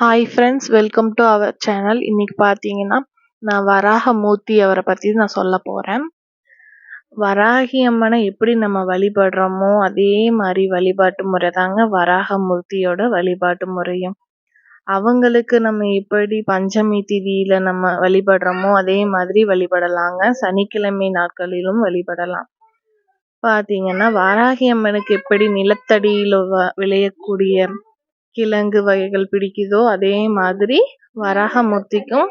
Hi friends welcome to our channel இன்னைக்கு பார்த்தீங்கன்னா நான் வராக மூர்த்தி அவரை பற்றி நான் சொல்ல போகிறேன் வராகி அம்மனை எப்படி நம்ம வழிபடுறோமோ அதே மாதிரி வழிபாட்டு முறை தாங்க வராக மூர்த்தியோட வழிபாட்டு முறையும். அவங்களுக்கு நம்ம எப்படி பஞ்சமி திதியில நம்ம வழிபடுறோமோ அதே மாதிரி வழிபடலாங்க. சனிக்கிழமை நாட்களிலும் வழிபடலாம். பார்த்தீங்கன்னா வாராகி அம்மனுக்கு எப்படி நிலத்தடியில் விளையக்கூடிய கிழங்கு வகைகள் பிடிக்குதோ அதே மாதிரி வராகமூர்த்திக்கும்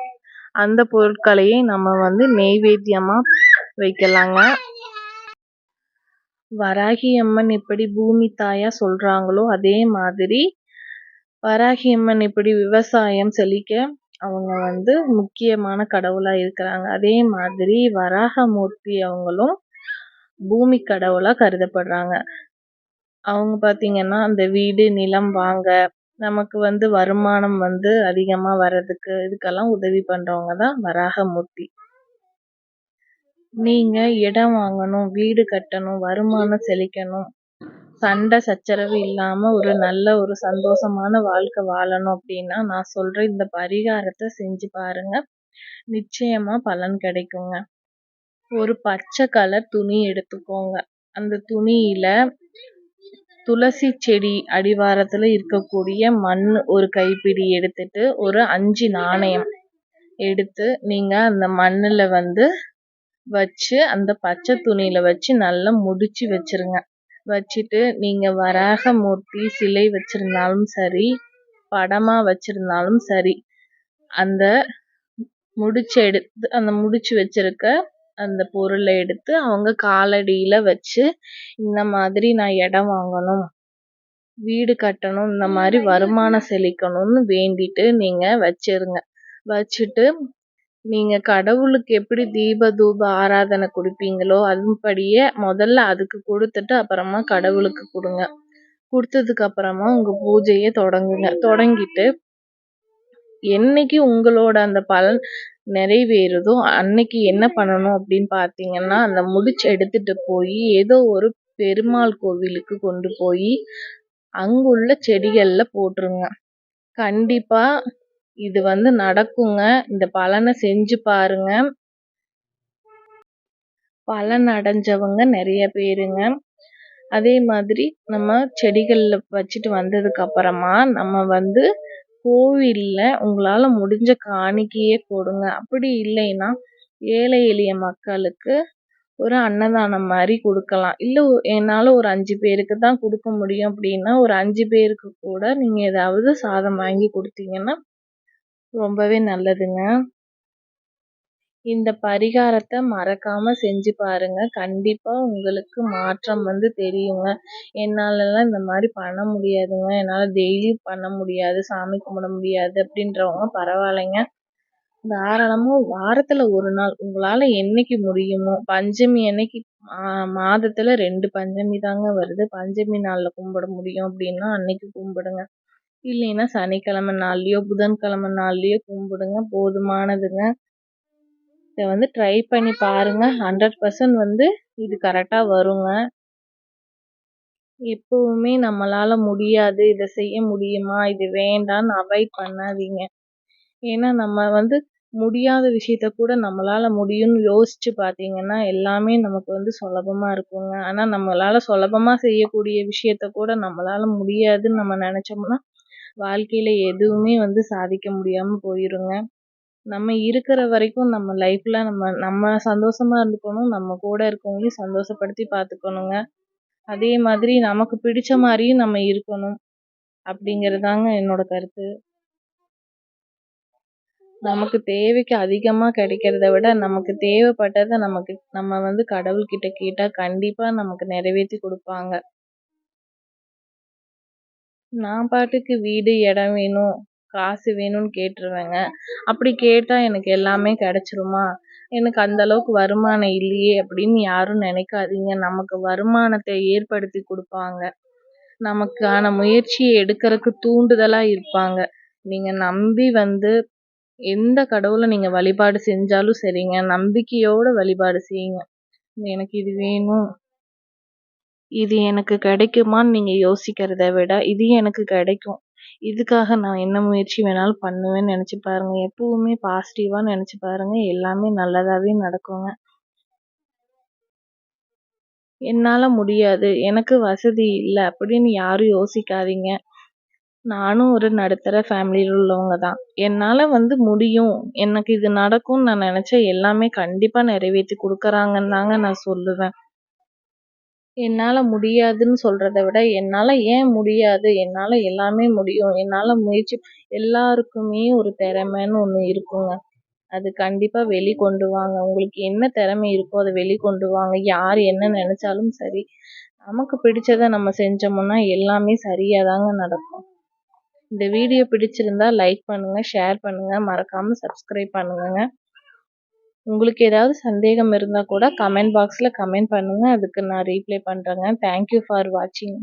அந்த பொருட்களையே நம்ம வந்து நெய்வேத்தியமா வைக்கலாங்க. வராகி அம்மன் எப்படி பூமி தாயா சொல்றாங்களோ அதே மாதிரி வராகி அம்மன் எப்படி விவசாயம் செழிக்க அவங்க வந்து முக்கியமான கடவுளா இருக்கிறாங்க. அதே மாதிரி வராகமூர்த்தி அவங்களும் பூமி கடவுளா கருதப்படுறாங்க. அவங்க பார்த்திங்கன்னா அந்த வீடு நிலம் வாங்க நமக்கு வந்து வருமானம் வந்து அதிகமாக வர்றதுக்கு இதுக்கெல்லாம் உதவி பண்ணுறவங்க தான் வராகமூர்த்தி நீங்கள் இடம் வாங்கணும் வீடு கட்டணும் வருமானம் செழிக்கணும் சண்டை சச்சரவு இல்லாமல் ஒரு நல்ல ஒரு சந்தோஷமான வாழ்க்கை வாழணும் அப்படின்னா நான் சொல்கிற இந்த பரிகாரத்தை செஞ்சு பாருங்க. நிச்சயமாக பலன் கிடைக்குங்க. ஒரு பச்சை கலர் துணி எடுத்துக்கோங்க. அந்த துணியில் துளசி செடி அடிவாரத்தில் இருக்கக்கூடிய மண் ஒரு கைப்பிடி எடுத்துட்டு ஒரு அஞ்சு நாணயம் எடுத்து நீங்கள் அந்த மண்ணில் வந்து வச்சு அந்த பச்சை துணியில் வச்சு நல்லா முடிச்சு வச்சிருங்க. வச்சுட்டு நீங்கள் வராக மூர்த்தி சிலை வச்சுருந்தாலும் சரி படமாக வச்சுருந்தாலும் சரி அந்த முடிச்சு எடுத்து அந்த முடிச்சு வச்சுருக்க அந்த பொருளை எடுத்து அவங்க காலடியில் வச்சு இந்த மாதிரி நான் இடம் வாங்கணும் வீடு கட்டணும் இந்த மாதிரி வருமானம் செழிக்கணும்னு வேண்டிட்டு நீங்கள் வச்சிருங்க. வச்சுட்டு நீங்கள் கடவுளுக்கு எப்படி தீப தூப ஆராதனை கொடுப்பீங்களோ அதுபடியே முதல்ல அதுக்கு கொடுத்துட்டு அப்புறமா கடவுளுக்கு கொடுங்க. கொடுத்ததுக்கு அப்புறமா உங்கள் பூஜையை தொடங்குங்க. தொடங்கிட்டு என்னைக்கு உங்களோட அந்த பலன் நிறைவேறுதோ அன்னைக்கு என்ன பண்ணணும் அப்படின்னு பார்த்தீங்கன்னா அந்த முடிச்சு எடுத்துட்டு போய் ஏதோ ஒரு பெருமாள் கோவிலுக்கு கொண்டு போய் அங்குள்ள செடிகள்ல போட்டுருங்க. கண்டிப்பா இது வந்து நடக்குங்க. இந்த பலனை செஞ்சு பாருங்க. பலன் அடைஞ்சவங்க நிறைய பேருங்க. அதே மாதிரி நம்ம செடிகளில் வச்சுட்டு வந்ததுக்கு அப்புறமா நம்ம வந்து கோவில்ல உங்களால முடிஞ்ச காணிக்கையே கொடுங்க அப்படி இல்லைன்னா ஏழை எளிய மக்களுக்கு ஒரு அன்னதானம் மாதிரி கொடுக்கலாம். இல்லை என்னால் ஒரு அஞ்சு பேருக்கு தான் கொடுக்க முடியும் அப்படின்னா ஒரு அஞ்சு பேருக்கு கூட நீங்கள் ஏதாவது சாதம் வாங்கி கொடுத்தீங்கன்னா ரொம்பவே நல்லதுங்க. இந்த பரிகாரத்தை மறக்காம செஞ்சு பாருங்க. கண்டிப்பா உங்களுக்கு மாற்றம் வந்து தெரியுங்க. என்னாலலாம் இந்த மாதிரி பண்ண முடியாதுங்க. என்னால் டெய்லி பண்ண முடியாது. சாமி கும்பிட முடியாது அப்படின்றவங்க பரவாயில்லைங்க. தாராளமாக வாரத்தில் ஒரு நாள் உங்களால் என்னைக்கு முடியுமோ பஞ்சமி அன்னைக்கு மாதத்தில் ரெண்டு பஞ்சமி தாங்க வருது. பஞ்சமி நாளில் கும்பிட முடியும் அப்படின்னா அன்னைக்கு கும்பிடுங்க. இல்லைன்னா சனிக்கிழமை நாள்லையோ புதன்கிழமை நாள்லையோ கும்பிடுங்க. போதுமானதுங்க. இதை வந்து ட்ரை பண்ணி பாருங்க. ஹண்ட்ரட் பர்சன்ட் வந்து இது கரெக்டாக வருங்க. எப்பவுமே நம்மளால முடியாது. இதை செய்ய முடியுமா? இது வேண்டான்னு அவாய்ட் பண்ணாதீங்க. ஏன்னா நம்ம வந்து முடியாத விஷயத்த கூட நம்மளால முடியும்னு யோசிச்சு பார்த்தீங்கன்னா எல்லாமே நமக்கு வந்து சுலபமா இருக்குங்க. ஆனா நம்மளால சுலபமா செய்யக்கூடிய விஷயத்த கூட நம்மளால முடியாதுன்னு நம்ம நினைச்சோம்னா வாழ்க்கையில எதுவுமே வந்து சாதிக்க முடியாம போயிருங்க. நம்ம இருக்கிற வரைக்கும் நம்ம லைஃப்ல நம்ம நம்ம சந்தோஷமா இருந்துக்கணும். நம்ம கூட இருக்கவங்களையும் சந்தோஷப்படுத்தி பார்த்துக்கணுங்க. அதே மாதிரி நமக்கு பிடிச்ச மாதிரியும் நம்ம இருக்கணும். அப்படிங்கிறதாங்க என்னோட கருத்து. நமக்கு தேவைக்கு அதிகமா கிடைக்கிறத விட நமக்கு தேவைப்பட்டதை நமக்கு நம்ம வந்து கடவுள்கிட்ட கேட்டா கண்டிப்பா நமக்கு நிறைவேற்றி கொடுப்பாங்க. நான் பாட்டுக்கு வீடு இடம் வேணும். காசு வேணும்னு கேட்டுருவேங்க. அப்படி கேட்டா எனக்கு எல்லாமே கிடைச்சிருமா? எனக்கு அந்த அளவுக்கு வருமானம் இல்லையே அப்படின்னு யாரும் நினைக்காதீங்க. நமக்கு வருமானத்தை ஏற்படுத்தி கொடுப்பாங்க. நமக்கான முயற்சியை எடுக்கிறதுக்கு தூண்டுதலா இருப்பாங்க. நீங்க நம்பி வந்து எந்த கடவுளை நீங்கள் வழிபாடு செஞ்சாலும் சரிங்க. நம்பிக்கையோட வழிபாடு செய்யுங்க. எனக்கு இது வேணும். இது எனக்கு கிடைக்குமான்னு நீங்கள் யோசிக்கிறத விட இது எனக்கு கிடைக்கும். இதுக்காக நான் என்ன முயற்சி வேணாலும் பண்ணுவேன்னு நினச்சி பாருங்க. எப்பவுமே பாசிட்டிவாக நினச்சி பாருங்க. எல்லாமே நல்லதாகவே நடக்குங்க. என்னால் முடியாது. எனக்கு வசதி இல்லை அப்படின்னு யாரும் யோசிக்காதீங்க. நானும் ஒரு நடுத்தர ஃபேமிலியில் உள்ளவங்க தான். என்னால் வந்து முடியும். எனக்கு இது நடக்கும்னு நான் நினச்சா எல்லாமே கண்டிப்பாக நிறைவேற்றி கொடுக்குறாங்கன்னு தாங்க நான் சொல்லுவேன். என்னால் முடியாதுன்னு சொல்கிறத விட என்னால் ஏன் முடியாது? என்னால் எல்லாமே முடியும். என்னால் முயற்சி எல்லாருக்குமே ஒரு திறமைன்னு ஒன்று இருக்குங்க. அது கண்டிப்பாக வெளிக்கொண்டு வாங்க. உங்களுக்கு என்ன திறமை இருக்கோ அதை வெளிக்கொண்டு வாங்க. யார் என்ன நினச்சாலும் சரி நமக்கு பிடிச்சதை நம்ம செஞ்சோம்னா எல்லாமே சரியாக தாங்க நடக்கும். இந்த வீடியோ பிடிச்சிருந்தா லைக் பண்ணுங்கள் ஷேர் பண்ணுங்கள் மறக்காமல் சப்ஸ்கிரைப் பண்ணுங்கங்க. உங்களுக்கு ஏதாவது சந்தேகம் இருந்தால் கூட கமெண்ட் பாக்ஸில் கமெண்ட் பண்ணுங்கள் அதுக்கு நான் ரீப்ளை பண்ணுறேங்க தேங்க்யூ ஃபார் வாட்சிங்